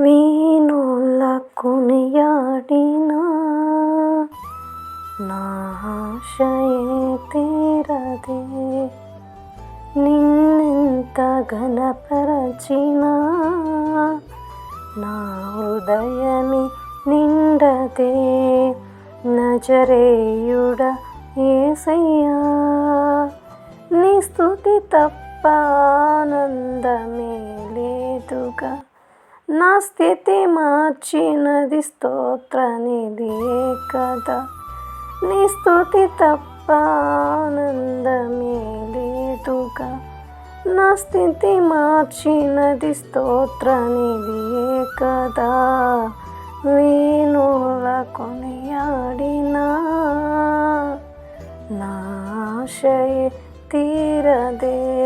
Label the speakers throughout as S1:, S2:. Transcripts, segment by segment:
S1: వీణుల కొనియాడిన? నాశయే తీరదే. నిన్నెంత ఘనపరచినా? నా హృదయమి నిండదే. నజరేయుడ ఏసయ్యా నీ స్థుతి తప్ప ఆనందమే లేదుగా. నా స్థితి మార్చినది స్తోత్రనిధియే కదా. నీ స్థుతి తప్ప ఆనందమే లేదుగా నా స్థితి మార్చినది స్తోత్రనిధియే కదా. వేణుల కొనియాడినా నాశయ తీరదే.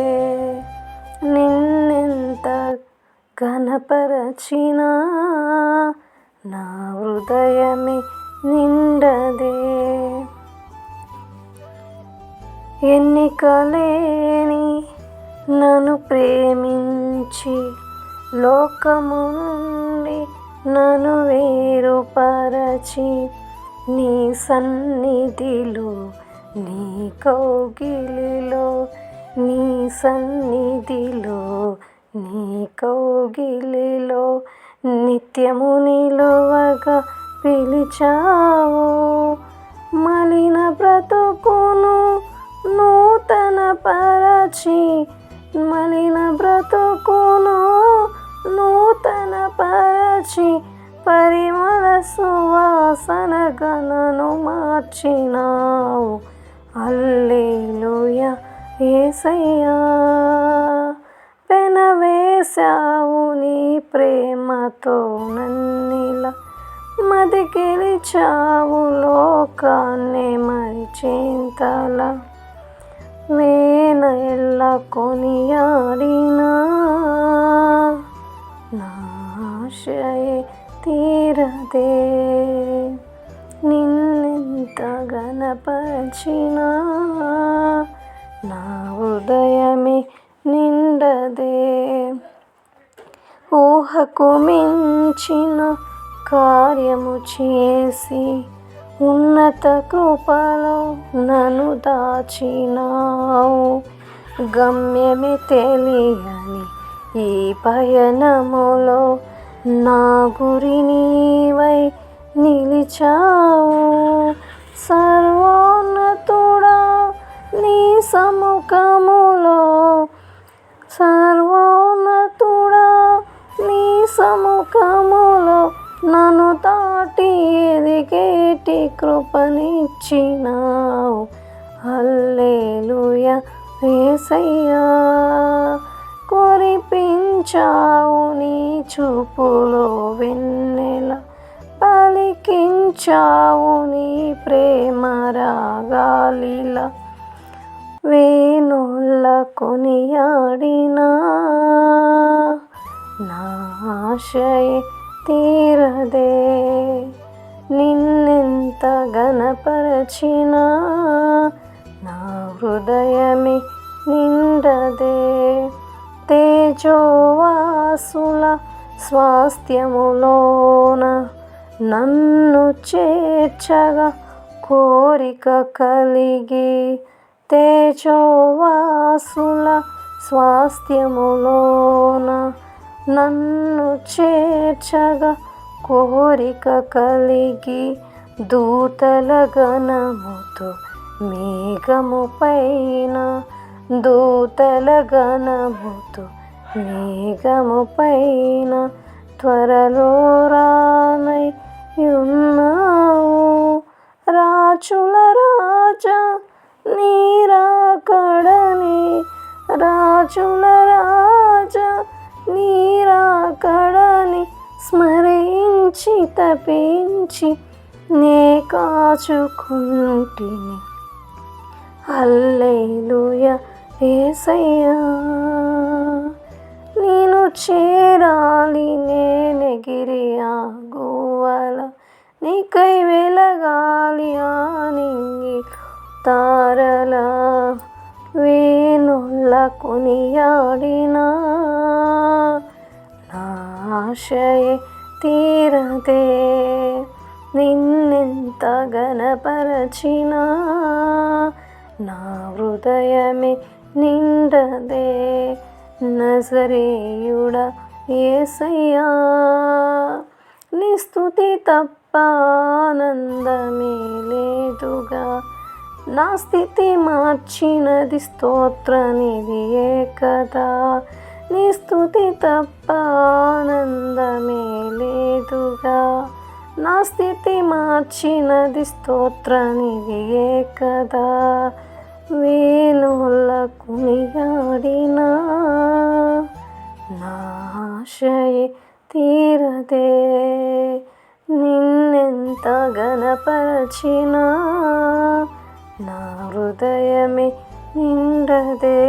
S1: ఘనపరచినా నా హృదయమే నిండదే. ఎన్నికలేని నన్ను ప్రేమించి లోకము నుండి నన్ను వేరుపరచి నీ సన్నిధిలో నీ కౌగిలిలో నీ సన్నిధిలో నీ కౌగిలిలో నిత్యము నిలువగా పిలిచావు. మలిన బ్రతుకును నూతన పరచి మలిన బ్రతుకును నూతన పరచి పరిమళ సువాసన గణను మార్చినావు. అల్లేలుయ ఏసయ్యా. చేశావు నీ ప్రేమతో నన్నిలా మది గెలిచావు లోకాన్నే మరిచేంతలా. వేన ఎల్ల కొనియాడినా నాశయే తీరదే. నిన్నెంత గణపరిచినా నా హృదయమే నిండదే ఊహకు మించిన కార్యము చేసి ఉన్నత కృపలో నన్ను దాచినావు. గమ్యమే తెలియని ఈ పయనములో నా గురి నీవై నిలిచావు. సర్వోన్నతుడా నీ సముఖములో సర్వో సముఖములో నన్ను దాటి ఎదిగేటి కృపనిచ్చినావు. హల్లేలుయ వేసయ్యా కురిపించావు నీ చూపులో వెన్నెల పలికించావు నీ ప్రేమ రాగాలిలా. వేణుల కొనియాడినా నాశయ తీరదే. నిన్నెంత ఘనపరచినా నా హృదయమే నిండదే. తేజోవాసుల స్వాస్థ్యములోన నన్ను చేర్చగా కోరిక కలిగి తేజోవాసుల స్వాస్థ్యములోన నన్ను చేర్చగా కోరిక కలిగి దూతల గణముతో మేఘము పైన దూతల గణముతో మేఘము పైన త్వరలో రానై ఉన్నావు. రాచుల రాజా నీరాకడని రాజుల రాజా నీరాకడని స్మరించి తపించి నే కాచుకుంటిని. అల్లేలుయ ఏసయ్యా. నేను చేరాలి నేనెగిరి ఆ గోవల నీకై వెలగాలి ఆనింగి తారల. వేణుల కొనియాడినా ఆశయే తీరదే. నిన్నెంత గణపరచినా నా హృదయమే నిండదే. నజరేయుడ ఏసయ్యా నిస్తుతి తప్ప ఆనందమే లేదుగా. నా స్థితి మార్చినది స్తోత్రనిది ఏ కదా. స్థుతి తప్ప ఆనందమే లేదుగా. నా స్థితి మార్చినది స్తోత్రనిదియే కదా వేణులకు కునియాడినా నాశయే తీరదే. నిన్నెంత గణపరచినా నా హృదయమే నిండదే.